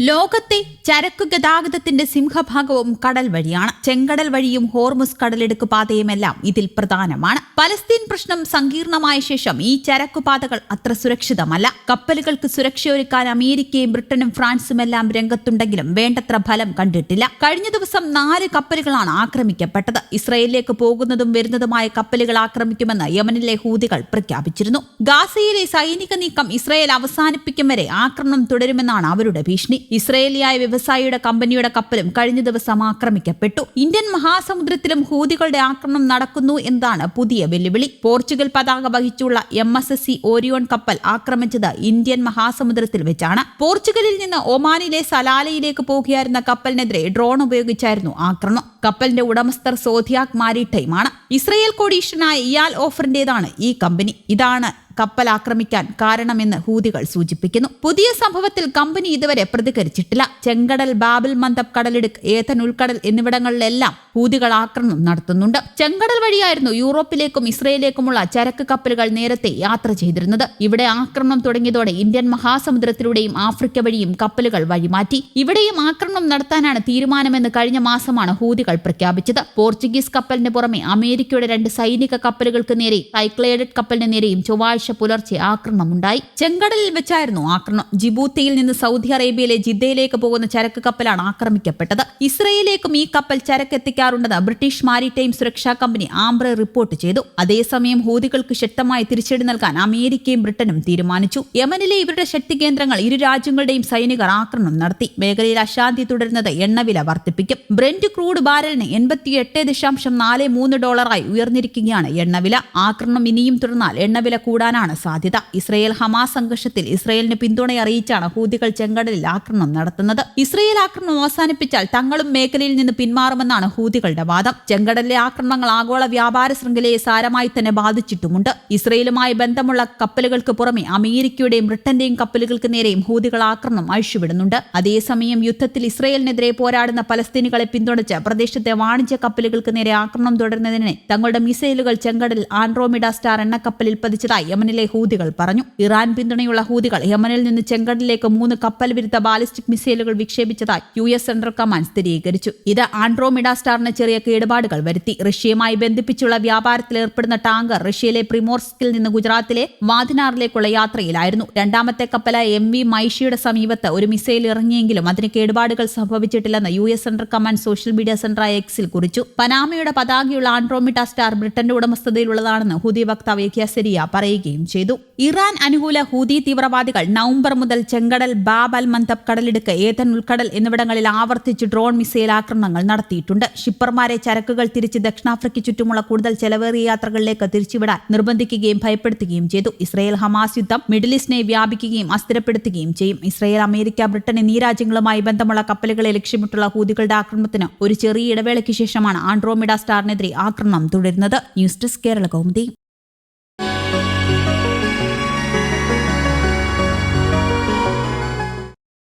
ലോകത്തെ ചരക്കു ഗതാഗതത്തിന്റെ സിംഹഭാഗവും കടൽ വഴിയാണ്. ചെങ്കടൽ വഴിയും ഹോർമുസ് കടലെടുക്ക് പാതയുമെല്ലാം ഇതിൽ പ്രധാനമാണ്. പലസ്തീൻ പ്രശ്നം സങ്കീർണമായ ശേഷം ഈ ചരക്കുപാതകൾ അത്ര സുരക്ഷിതമല്ല. കപ്പലുകൾക്ക് സുരക്ഷയൊരുക്കാൻ അമേരിക്കയും ബ്രിട്ടനും ഫ്രാൻസും എല്ലാം രംഗത്തുണ്ടെങ്കിലും വേണ്ടത്ര ഫലം കണ്ടിട്ടില്ല. കഴിഞ്ഞ ദിവസം നാല് കപ്പലുകളാണ് ആക്രമിക്കപ്പെട്ടത്. ഇസ്രയേലിലേക്ക് പോകുന്നതും വരുന്നതുമായ കപ്പലുകൾ ആക്രമിക്കുമെന്ന് യമനിലെ ഹൂതികൾ പ്രഖ്യാപിച്ചിരുന്നു. ഗാസയിലെ സൈനിക നീക്കം ഇസ്രയേൽ അവസാനിപ്പിക്കും വരെ ആക്രമണം തുടരുമെന്നാണ് അവരുടെ ഭീഷണി. ഇസ്രയേലിയായ വ്യവസായിയുടെ കമ്പനിയുടെ കപ്പലും കഴിഞ്ഞ ദിവസം ആക്രമിക്കപ്പെട്ടു. ഇന്ത്യൻ മഹാസമുദ്രത്തിലും ഹൂതികളുടെ ആക്രമണം നടക്കുന്നു എന്നതാണ് പുതിയ വെല്ലുവിളി. പോർച്ചുഗൽ പതാക വഹിച്ചുള്ള M S S C Orion കപ്പൽ ആക്രമിച്ചത് ഇന്ത്യൻ മഹാസമുദ്രത്തിൽ വെച്ചാണ്. പോർച്ചുഗലിൽ നിന്ന് ഒമാനിലെ സലാലയിലേക്ക് പോകുകയായിരുന്ന കപ്പലിനെതിരെ ഡ്രോൺ ഉപയോഗിച്ചായിരുന്നു ആക്രമണം. കപ്പലിന്റെ ഉടമസ്ഥർ സോധിയാക് മാരിടൈമാണ്. ഇസ്രയേൽ കോടീഷനായ ഇയാൽ ഓഫറിന്റേതാണ് ഈ കമ്പനി. ഇതാണ് കപ്പൽ ആക്രമിക്കാൻ കാരണമെന്ന് ഹൂതികൾ സൂചിപ്പിക്കുന്നു. പുതിയ സംഭവത്തിൽ കമ്പനി ഇതുവരെ പ്രതികരിച്ചിട്ടില്ല. ചെങ്കടൽ ബാബിൽ മന്ദബ് കടലിടുക്ക് ഏതൻ ഉൾക്കടൽ എന്നിവിടങ്ങളിലെല്ലാം ഹൂതികൾ ആക്രമണം നടത്തുന്നുണ്ട്. ചെങ്കടൽ വഴിയായിരുന്നു യൂറോപ്പിലേക്കും ഇസ്രയേലിലേക്കുമുള്ള ചരക്ക് കപ്പലുകൾ നേരത്തെ യാത്ര ചെയ്തിരുന്നത്. ഇവിടെ ആക്രമണം തുടങ്ങിയതോടെ ഇന്ത്യൻ മഹാസമുദ്രത്തിലൂടെയും ആഫ്രിക്ക വഴിയും കപ്പലുകൾ വഴിമാറ്റി. ഇവിടെയും ആക്രമണം നടത്താനാണ് തീരുമാനമെന്ന് കഴിഞ്ഞ മാസമാണ് ഹൂതികൾ പ്രഖ്യാപിച്ചത്. പോർച്ചുഗീസ് കപ്പലിന് പുറമെ അമേരിക്കയുടെ രണ്ട് സൈനിക കപ്പലുകൾക്ക് നേരെ സൈക്ലേഡഡ് കപ്പലിന് നേരെയും ചൊവ്വാഴ്ച പുലർച്ചെ ആക്രമണമുണ്ടായി. ചെങ്കടലിൽ വെച്ചായിരുന്നു ആക്രമണം. ജിബൂത്തിയിൽ നിന്ന് സൗദി അറേബ്യയിലെ ജിദ്ദയിലേക്ക് പോകുന്ന ചരക്ക് കപ്പലാണ് ആക്രമിക്കപ്പെട്ടത്. ഇസ്രയേലിലേക്കും ഈ കപ്പൽ ചരക്ക് എത്തിക്കാറുണ്ടെന്ന് ബ്രിട്ടീഷ് മാരിടൈം സുരക്ഷാ കമ്പനി ആംബ്ര റിപ്പോർട്ട് ചെയ്തു. അതേസമയം ഹൂതികൾക്ക് ശക്തമായ തിരിച്ചടി നൽകാൻ അമേരിക്കയും ബ്രിട്ടനും തീരുമാനിച്ചു. യമനിലെ ഇവരുടെ ശക്തി കേന്ദ്രങ്ങൾ ഇരു രാജ്യങ്ങളുടെയും സൈനികർ ആക്രമണം നടത്തി. മേഖലയിൽ അശാന്തി തുടരുന്നത് എണ്ണവില വർദ്ധിപ്പിക്കും. ബ്രെന്റ് ക്രൂഡ് ബാരലിന് എൺപത്തിയെട്ട് ദശാംശം നാല് മൂന്ന് ഡോളറായി ഉയർന്നിരിക്കുകയാണ് എണ്ണവില. ആക്രമണം ഇനിയും തുടർന്നാൽ എണ്ണവില കൂടാനാണ് സാധ്യത. ഇസ്രയേൽ ഹമാസ് സംഘർഷത്തിൽ ഇസ്രയേലിന് പിന്തുണ അറിയിച്ചാണ് ഹൂതികൾ ചെങ്കടലിൽ ആക്രമണം നടത്തുന്നത്. ഇസ്രയേൽ ആക്രമണം അവസാനിപ്പിച്ചാൽ തങ്ങളും മേഖലയിൽ നിന്ന് പിന്മാറുമെന്നാണ് ഹൂതികളുടെ വാദം. ചെങ്കടലിലെ ആക്രമണങ്ങൾ ആഗോള വ്യാപാര ശൃംഖലയെ സാരമായി തന്നെ ബാധിച്ചിട്ടുമുണ്ട്. ഇസ്രയേലുമായി ബന്ധമുള്ള കപ്പലുകൾക്ക് പുറമെ അമേരിക്കയുടെയും ബ്രിട്ടന്റെയും കപ്പലുകൾക്ക് നേരെയും ഹൂതികൾ ആക്രമണം അഴിച്ചുവിടുന്നുണ്ട്. അതേസമയം യുദ്ധത്തിൽ ഇസ്രയേലിനെതിരെ പോരാടുന്ന പലസ്തീനുകളെ പിന്തുണച്ച് പ്രദേശത്തെ വാണിജ്യ കപ്പലുകൾക്ക് നേരെ ആക്രമണം തുടരുന്നതിനെ തങ്ങളുടെ മിസൈലുകൾ ചെങ്കടലിൽ ആൻഡ്രോമിഡ സ്റ്റാർ എണ്ണ കപ്പലിൽ പതിച്ചതായി യമനിലെ ഹൂതികൾ പറഞ്ഞു. ഇറാൻ പിന്തുണയുള്ള ഹൂതികൾ യമനിൽ നിന്ന് ചെങ്കടലിലേക്ക് മൂന്ന് കപ്പൽ വിരുദ്ധ ബാലിസ്റ്റിക് മിസൈലുകൾ വിക്ഷേപിച്ചതായി യു എസ് സെൻട്രൽ കമാൻഡ് സ്ഥിരീകരിച്ചു. ഇത് ആൻഡ്രോമിഡ സ്റ്റാറിന് ചെറിയ കേടുപാടുകൾ വരുത്തി. റഷ്യയുമായി ബന്ധിപ്പിച്ചുള്ള വ്യാപാരത്തിൽ ഏർപ്പെടുന്ന ടാങ്കർ റഷ്യയിലെ പ്രിമോർസ്കിൽ നിന്ന് ഗുജറാത്തിലെ വാധിനാറിലേക്കുള്ള യാത്രയിലായിരുന്നു. രണ്ടാമത്തെ കപ്പലായ എം വി മൈഷിയുടെ സമീപത്ത് ഒരു മിസൈൽ ഇറങ്ങിയെങ്കിലും അതിന് കേടുപാടുകൾ സംഭവിച്ചിട്ടില്ലെന്ന് U S central command social media centre എക്സിൽ കുറിച്ചു. പനാമയുടെ പതാകയുള്ള ആൻഡ്രോമിഡ സ്റ്റാർ ബ്രിട്ടന്റെ ഉടമസ്ഥതയിലുള്ളതാണെന്ന് ഹുദി വക്താവ് യഖ്യാസെരിയ പറയുകയും ചെയ്തു. ഇറാൻ അനുകൂല ഹൂതി തീവ്രവാദികൾ നവംബർ മുതൽ ചെങ്കടൽ ബാബ് അൽ മന്തബ് കടലിടുക്ക് ഏതൻ ഉൾക്കടൽ എന്നിവിടങ്ങളിൽ ആവർത്തിച്ച് ഡ്രോൺ മിസൈൽ ആക്രമണങ്ങൾ നടത്തിയിട്ടുണ്ട്. ഷിപ്പർമാരെ ചരക്കുകൾ തിരിച്ച് ദക്ഷിണാഫ്രിക്ക ചുറ്റുമുള്ള കൂടുതൽ ചെലവേറിയ യാത്രകളിലേക്ക് തിരിച്ചുവിടാൻ നിർബന്ധിക്കുകയും ഭയപ്പെടുത്തുകയും ചെയ്തു. ഇസ്രയേൽ ഹമാസ് യുദ്ധം മിഡിൽ ഈസ്റ്റിനെ വ്യാപിക്കുകയും അസ്ഥിരപ്പെടുത്തുകയും ചെയ്യും. ഇസ്രയേൽ അമേരിക്ക ബ്രിട്ടൻ എന്നീ രാജ്യങ്ങളുമായി ബന്ധമുള്ള കപ്പലുകളെ ലക്ഷ്യമിട്ടുള്ള ഹൂതികളുടെ ആക്രമണത്തിന് ഒരു ചെറിയ ഇടവേളയ്ക്ക് ശേഷമാണ് ആൻഡ്രോമിഡ സ്റ്റാറിനെതിരെ ആക്രമണം തുടരുന്നത്. News desk Kerala Kaumudi.